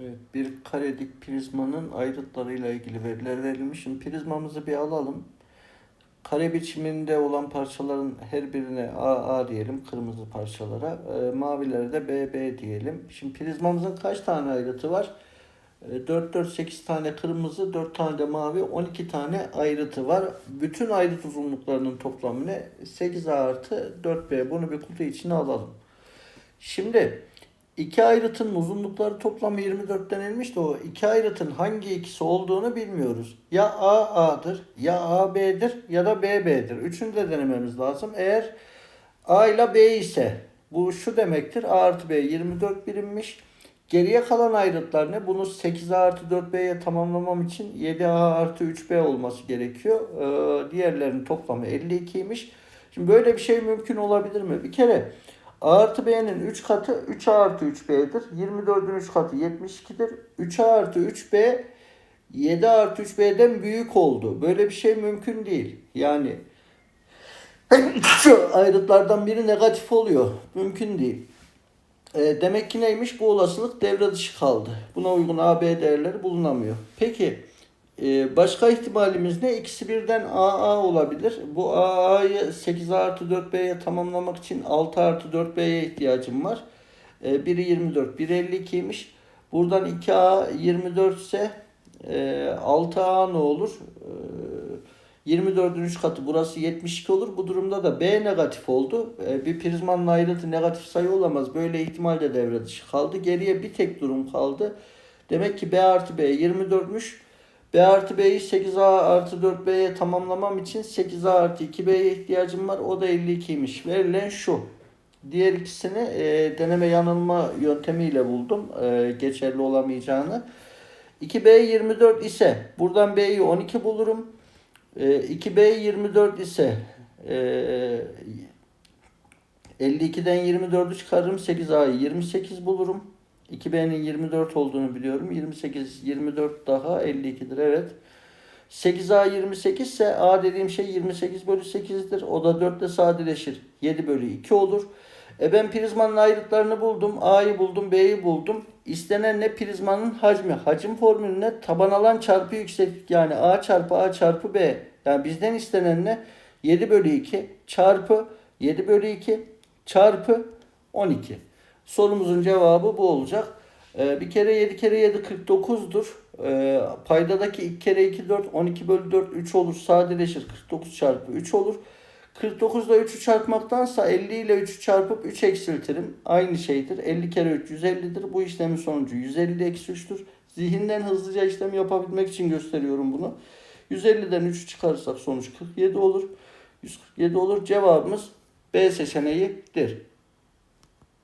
Evet, bir karedik prizmanın ayrıtlarıyla ilgili veriler verilmiş. Şimdi prizmamızı bir alalım. Kare biçiminde olan parçaların her birine A, A diyelim kırmızı parçalara. E, mavilere de B, B diyelim. Şimdi prizmamızın kaç tane ayrıtı var? E, 4, 4, 8 tane kırmızı, 4 tane de mavi, 12 tane ayrıtı var. Bütün ayrıt uzunluklarının toplamı ne? 8A artı 4B. Bunu bir kutu içine alalım. Şimdi iki ayrıtın uzunlukları toplamı 24 denilmiş de o iki ayrıtın hangi ikisi olduğunu bilmiyoruz. Ya A A'dır, ya A B'dir ya da B B'dir. Üçünü de denememiz lazım. Eğer A ile B ise bu şu demektir. A artı B 24 birimmiş. Geriye kalan ayrıtlar ne? Bunu 8A artı 4B'ye tamamlamam için 7A artı 3B olması gerekiyor. Ee, diğerlerinin toplamı 52'ymiş. Şimdi böyle bir şey mümkün olabilir mi? Bir kere A artı B'nin 3 katı 3A artı 3B'dir. 24'ün 3 katı 72'dir. 3A artı 3B 7 artı 3B'den büyük oldu. Böyle bir şey mümkün değil. Yani ayrıtlardan biri negatif oluyor. Mümkün değil. E, demek ki neymiş? Bu olasılık devre dışı kaldı. Buna uygun AB değerleri bulunamıyor. Peki e, başka ihtimalimiz ne? İkisi birden AA olabilir. Bu AA'yı 8A artı 4B'ye tamamlamak için 6 artı 4B'ye ihtiyacım var. E, biri 24, biri 52'ymiş. Buradan 2A 24 ise e, 6A ne olur? E, 24'ün 3 katı burası 72 olur. Bu durumda da B negatif oldu. E, bir prizmanın ayrıtı negatif sayı olamaz. Böyle ihtimal de devre dışı kaldı. Geriye bir tek durum kaldı. Demek ki B artı B 24'müş. B artı B'yi 8A artı 4B'ye tamamlamam için 8A artı 2B'ye ihtiyacım var. O da 52'ymiş. Verilen şu. Diğer ikisini e, deneme yanılma yöntemiyle buldum. E, geçerli olamayacağını. 2B 24 ise buradan B'yi 12 bulurum. E, 2B 24 ise e, 52'den 24'ü çıkarırım. 8A'yı 28 bulurum. 2B'nin 24 olduğunu biliyorum. 28, 24 daha 52'dir. Evet. 8A 28 ise A dediğim şey 28 bölü 8'dir. O da 4 ile sadeleşir. 7 bölü 2 olur. E ben prizmanın ayrıtlarını buldum. A'yı buldum, B'yi buldum. İstenen ne prizmanın hacmi? Hacim formülü ne? Taban alan çarpı yükseklik yani A çarpı A çarpı B. Yani bizden istenen ne? 7 bölü 2 çarpı 7 bölü 2 çarpı 12. Sorumuzun cevabı bu olacak. Ee, bir kere 7 kere 7 49'dur. Ee, paydadaki 2 kere 2 4 12 bölü 4 3 olur sadeleşir. 49 çarpı 3 olur. 49 ile 3'ü çarpmaktansa 50 ile 3'ü çarpıp 3 eksiltirim. Aynı şeydir. 50 kere 3 150'dir. Bu işlemin sonucu 150 eksi 3'tür. Zihinden hızlıca işlem yapabilmek için gösteriyorum bunu. 150'den 3'ü çıkarırsak sonuç 47 olur. 147 olur. Cevabımız B seçeneğidir.